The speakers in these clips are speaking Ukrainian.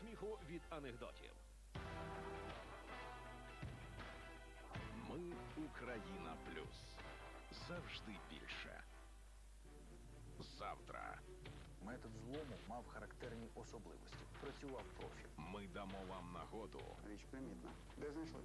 сміху від анекдотів. Ми Україна Плюс. Завжди більше. Завтра Метод злому мав характерні особливості. Працював профіль. ми дамо вам нагоду Річ примітна. Де знайшли?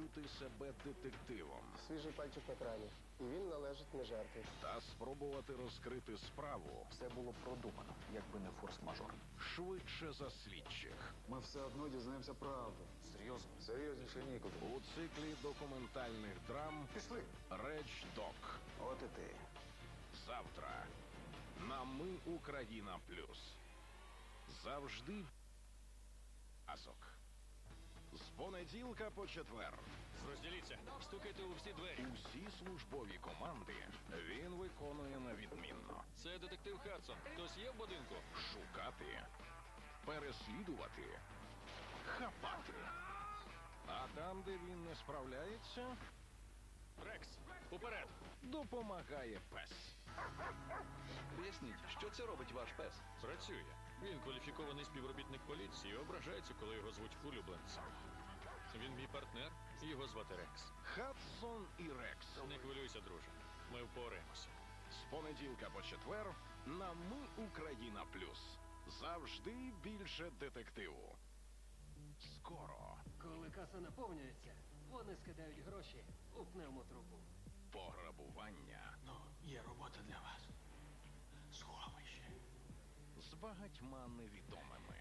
Відчути себе детективом Свіжий пальчик на крані. І він належить не жертві. та спробувати розкрити справу Все було продумано, якби не форс-мажор. швидше за слідчих Ми все одно дізнаємося правду. Серйозно? Серйозніше нікуди. у циклі документальних драм Пішли. Реч Док. От і ти. Завтра на Ми Україна Плюс. Завжди асок. Понеділка по четвер. Розділіться, стукайте у всі двері. Усі службові команди він виконує на відмінно. Це детектив Хадсон. Хтось є в будинку? Шукати, переслідувати, хапати. А там, де він не справляється, Рекс, уперед! допомагає пес. Поясніть, що це робить ваш пес? Працює. Він кваліфікований співробітник поліції, ображається, коли його звуть улюбленцем. Він мій партнер, його звати Рекс. Хадсон і Рекс. Не хвилюйся, друже. Ми впораємося. З понеділка по четвер на Ми Україна Плюс. Завжди більше детективу. Скоро Коли каса наповнюється, вони скидають гроші у пневмотрубу. пограбування Ну, є робота для вас. Сховище. з багатьма невідомими.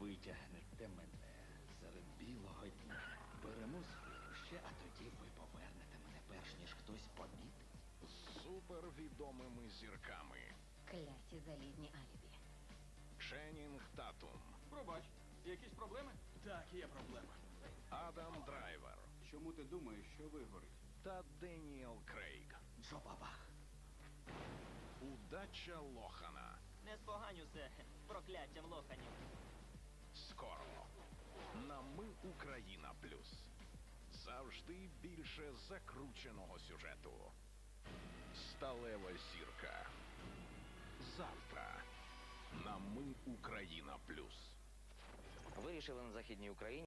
Витягнете мене серед білого дня. Беремо сховище, а тоді ви повернете мене перш ніж хтось помітить. з супервідомими зірками. Клясті залізні алібі. Ченнінг Татум, Пробач, якісь проблеми? Так, є проблема. Адам Драйвер Чому ти думаєш, що вигорить? та Деніел Крейг. Джо бабах. Удача Лохана. Не споганю це прокляттям лоханів. Скоро на Ми Україна Плюс. Завжди більше закрученого сюжету. Сталева зірка. Завтра на Ми Україна Плюс. Вирішили на Західній Україні